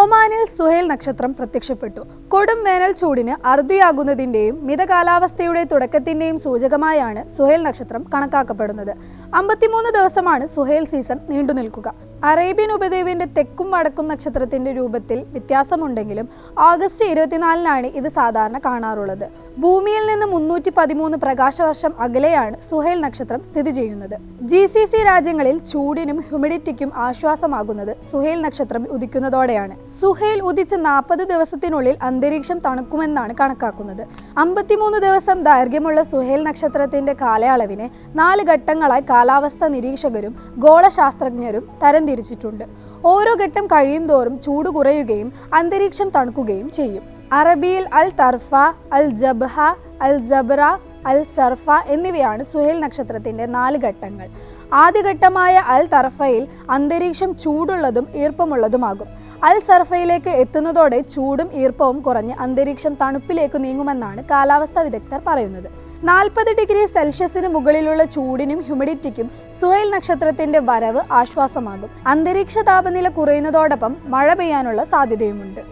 ഒമാനിൽ സുഹേൽ നക്ഷത്രം പ്രത്യക്ഷപ്പെട്ടു. കൊടും വേനൽ ചൂടിന് അറുതിയാകുന്നതിന്റെയും മിത കാലാവസ്ഥയുടെ തുടക്കത്തിന്റെയും സൂചകമായാണ് സുഹേൽ നക്ഷത്രം കണക്കാക്കപ്പെടുന്നത്. അമ്പത്തിമൂന്ന് ദിവസമാണ് സുഹേൽ സീസൺ നീണ്ടു നിൽക്കുക അറേബ്യൻ ഉപദ്വീപിന്റെ തെക്കും വടക്കും നക്ഷത്രത്തിന്റെ രൂപത്തിൽ വ്യത്യാസമുണ്ടെങ്കിലും ഓഗസ്റ്റ് ഇരുപത്തിനാലിനാണ് ഇത് സാധാരണ കാണാറുള്ളത്. ഭൂമിയിൽ നിന്ന് മുന്നൂറ്റി പതിമൂന്ന് പ്രകാശവർഷം അകലെയാണ് സുഹേൽ നക്ഷത്രം സ്ഥിതി ചെയ്യുന്നത്. ജി സി സി രാജ്യങ്ങളിൽ ചൂടിനും ഹ്യൂമിഡിറ്റിക്കും ആശ്വാസമാകുന്നത് സുഹേൽ നക്ഷത്രം ഉദിക്കുന്നതോടെയാണ്. സുഹേൽ ഉദിച്ച് നാൽപ്പത് ദിവസത്തിനുള്ളിൽ അന്തരീക്ഷം തണുക്കുമെന്നാണ് കണക്കാക്കുന്നത്. അമ്പത്തിമൂന്ന് ദിവസം ദൈർഘ്യമുള്ള സുഹേൽ നക്ഷത്രത്തിന്റെ കാലയളവിനെ നാല് ഘട്ടങ്ങളായി കാലാവസ്ഥ നിരീക്ഷകരും ഗോളശാസ്ത്രജ്ഞരും തരംതിരിച്ചിട്ടുണ്ട് ഓരോ ഘട്ടം കഴിയും തോറും ചൂട് കുറയുകയും അന്തരീക്ഷം തണുക്കുകയും ചെയ്യും. അറബിയിൽ അൽ തർഫ അൽ ജബ്ഹ അൽ ജബ്ര അൽ സർഫ എന്നിവയാണ് സുഹേൽ നക്ഷത്രത്തിന്റെ നാല് ഘട്ടങ്ങൾ. ആദ്യഘട്ടമായ അൽ തർഫയിൽ അന്തരീക്ഷം ചൂടുള്ളതും ഈർപ്പമുള്ളതുമാകും. അൽ സർഫയിലേക്ക് എത്തുന്നതോടെ ചൂടും ഈർപ്പവും കുറഞ്ഞ് അന്തരീക്ഷം തണുപ്പിലേക്ക് നീങ്ങുമെന്നാണ് കാലാവസ്ഥാ വിദഗ്ധർ പറയുന്നത്. നാൽപ്പത് ഡിഗ്രി സെൽഷ്യസിന് മുകളിലുള്ള ചൂടിനും ഹ്യൂമിഡിറ്റിക്കും സുഹേൽ നക്ഷത്രത്തിന്റെ വരവ് ആശ്വാസമാകും. അന്തരീക്ഷ താപനില കുറയുന്നതോടൊപ്പം മഴ പെയ്യാനുള്ള സാധ്യതയുമുണ്ട്.